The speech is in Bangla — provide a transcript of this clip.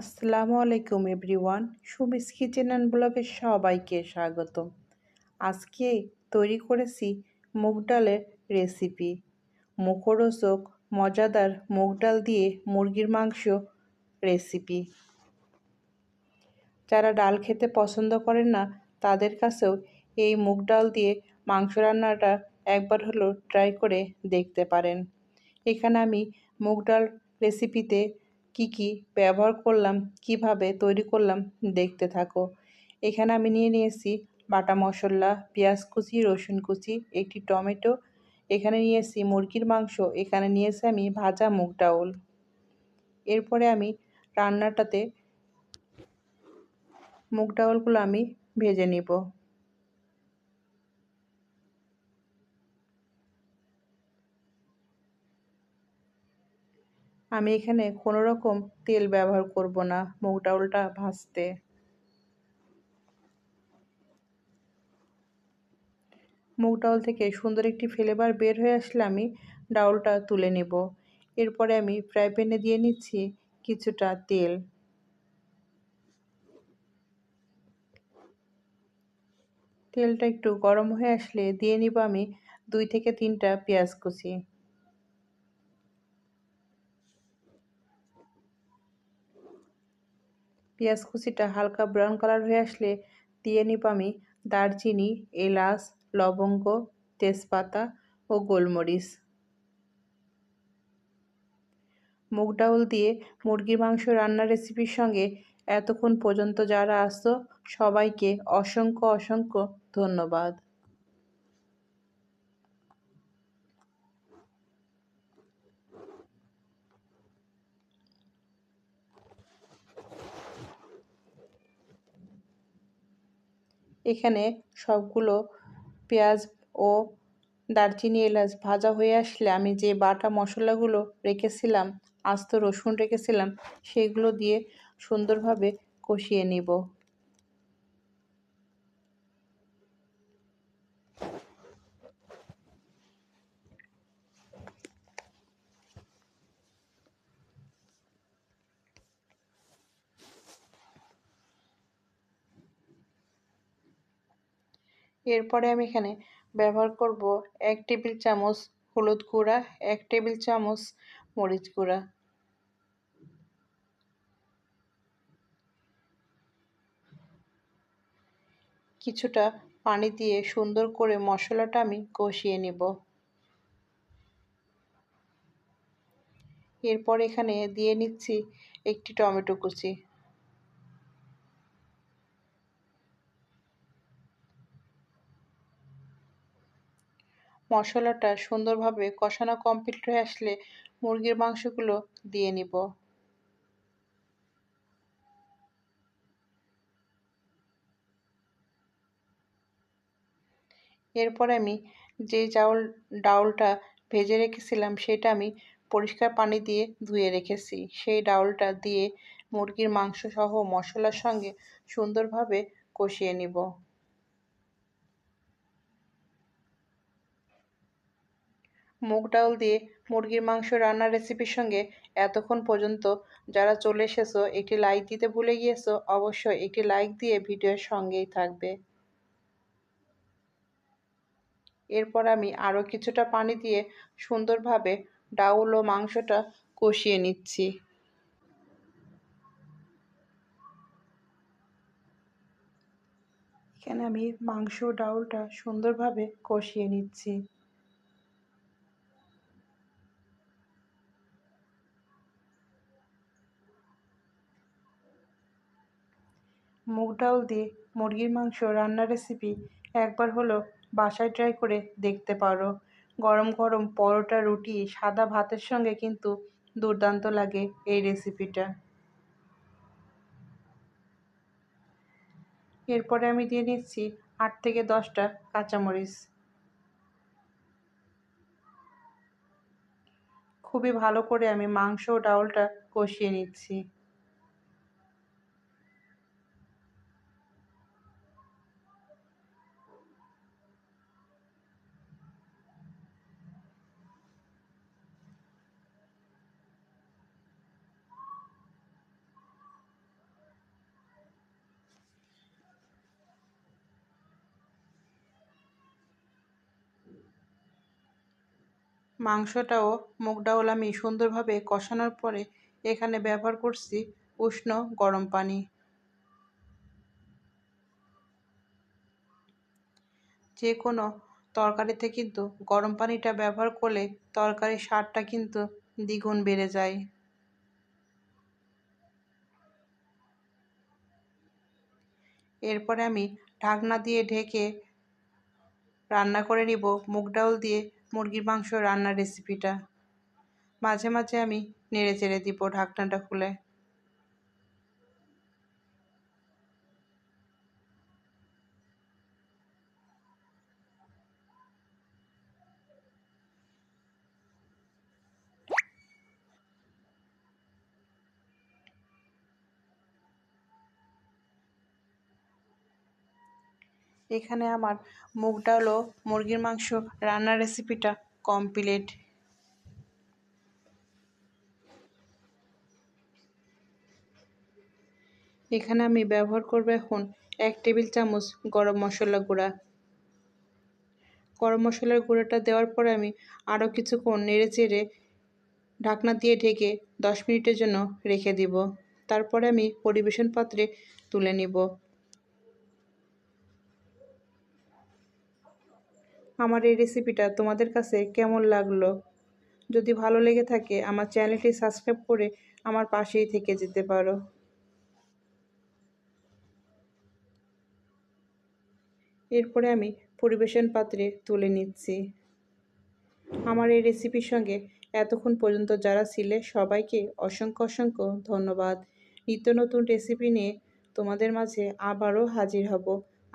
আসসালামু আলাইকুম এভরিওয়ান, সুমিস কিচেন অ্যান্ড ব্লগে সবাইকে স্বাগত আজকে তৈরি করেছি মুগ ডালের রেসিপি। মুখরোচক, মজাদার মুগ ডাল দিয়ে মুরগির মাংস রেসিপি। যারা ডাল খেতে পছন্দ করেন না, তাদের কাছেও এই মুগ ডাল দিয়ে মাংস রান্নাটা একবার হলো ট্রাই করে দেখতে পারেন। এখানে আমি মুগ ডাল রেসিপিতে কি কি ব্যবহার করলাম, কীভাবে তৈরি করলাম, দেখতে থাকো। এখানে আমি নিয়ে নিয়েছি বাটা মশলা, পেঁয়াজ কুচি, রসুন কুচি, একটি টমেটো। এখানে নিয়েছি মুরগির মাংস, এখানে নিয়েছি আমি ভাজা মুগ ডাউল। এরপরে আমি রান্নাটাতে মুগ ডাউলগুলো আমি ভেজে নিব। আমি এখানে কোনো রকম তেল ব্যবহার করব না মুগ ডাউলটা ভাজতে। মুগ ডাউল থেকে সুন্দর একটি ফ্লেভার বের হয়ে আসলে আমি ডাউলটা তুলে নেব। এরপরে আমি ফ্রাই প্যানে দিয়ে নিচ্ছি কিছুটা তেল। তেলটা একটু গরম হয়ে আসলে দিয়ে নিব আমি দুই থেকে তিনটা পেঁয়াজ কুচি। পেঁয়াজ কুচিটা হালকা ব্রাউন কালার হয়ে আসলে দিয়ে নিব আমি দারচিনি, এলাচ, লবঙ্গ, তেজপাতা ও গোলমরিচ। মুগ ডাউল দিয়ে মুরগির মাংস রান্নার রেসিপির সঙ্গে এতক্ষণ পর্যন্ত যারা আসতো সবাইকে অসংখ্য অসংখ্য ধন্যবাদ। এখানে সবগুলো পেঁয়াজ ও দারচিনি এলাচ ভাজা হয়ে আসলে আমি যে বাটা মশলাগুলো রেখেছিলাম, আস্ত রসুন রেখেছিলাম, সেগুলো দিয়ে সুন্দরভাবে কষিয়ে নিব। এরপরে আমি এখানে ব্যবহার করব এক টেবিল চামচ হলুদ গুঁড়া, এক টেবিল চামচ মরিচ গুঁড়া। কিছুটা পানি দিয়ে সুন্দর করে মশলাটা আমি কষিয়ে নেব। এরপর এখানে দিয়ে নিচ্ছি একটি টমেটো কুচি। মশলাটা সুন্দরভাবে কষানো কমপ্লিট হয়ে আসলে মুরগির মাংসগুলো দিয়ে নিব। এরপর আমি যে চাউল, ডাউলটা ভেজে রেখেছিলাম সেটা আমি পরিষ্কার পানি দিয়ে ধুয়ে রেখেছি। সেই ডাউলটা দিয়ে মুরগির মাংস সহ মশলার সঙ্গে সুন্দরভাবে কষিয়ে নিব। মুগ ডাল দিয়ে মুরগির মাংস রান্নার রেসিপির সঙ্গে এতক্ষণ পর্যন্ত যারা চলে এসেছ, একটি লাইক দিতে ভুলে গিয়েছো, অবশ্যই একটি লাইক দিয়ে ভিডিওর সঙ্গেই থাকবে। এরপর আমি আরও কিছুটা পানি দিয়ে সুন্দরভাবে ডাউল ও মাংসটা কষিয়ে নিচ্ছি। এখানে আমি মাংস ডাউলটা সুন্দরভাবে কষিয়ে নিচ্ছি। মুগ ডাল দিয়ে মুরগির মাংস রান্নার রেসিপি একবার হলো বাসায় ট্রাই করে দেখতে পারো। গরম গরম পরোটা, রুটি, সাদা ভাতের সঙ্গে কিন্তু দুর্দান্ত লাগে এই রেসিপিটা এরপরে আমি দিয়ে নিচ্ছি আট থেকে দশটা কাঁচামরিচ। খুবই ভালো করে আমি মাংস ও ডাউলটা কষিয়ে নিচ্ছি। মাংসটাও মুগ ডাউল আমি সুন্দরভাবে কষানোর পরে এখানে ব্যবহার করছি উষ্ণ গরম পানি। যে কোনো তরকারিতে কিন্তু গরম পানিটা ব্যবহার করলে তরকারির স্বাদটা কিন্তু দ্বিগুণ বেড়ে যায়। এরপরে আমি ঢাকনা দিয়ে ঢেকে রান্না করে নিব মুগ ডাউল দিয়ে মুরগির মাংস রান্নার রেসিপিটা মাঝে মাঝে আমি নেড়ে চেড়ে দিব ঢাকনাটা খুলে। এখানে আমার মুগ ডাল ও মুরগির মাংস রান্নার রেসিপিটা কমপ্লিট এখানে আমি ব্যবহার করব এখন এক টেবিল চামচ গরম মশলা গুঁড়া। গরম মশলার গুঁড়োটা দেওয়ার পরে আমি আরও কিছুক্ষণ নেড়ে চেড়ে ঢাকনা দিয়ে ঢেকে দশ মিনিটের জন্য রেখে দিব। তারপরে আমি পরিবেশন পাত্রে তুলে নিব। আমার এই রেসিপিটা তোমাদের কাছে কেমন লাগল? যদি ভালো লেগে থাকে, আমার চ্যানেলটি সাবস্ক্রাইব করে আমার পাশেই থেকে যেতে পারো। এরপরে আমি পরিবেশন পাত্রে তুলে নিচ্ছি। আমার এই রেসিপির সঙ্গে এতক্ষণ পর্যন্ত যারা ছিলে, সবাইকে অসংখ্য অসংখ্য ধন্যবাদ। নিত্য নতুন রেসিপি নিয়ে তোমাদের মাঝে আবারও হাজির হব।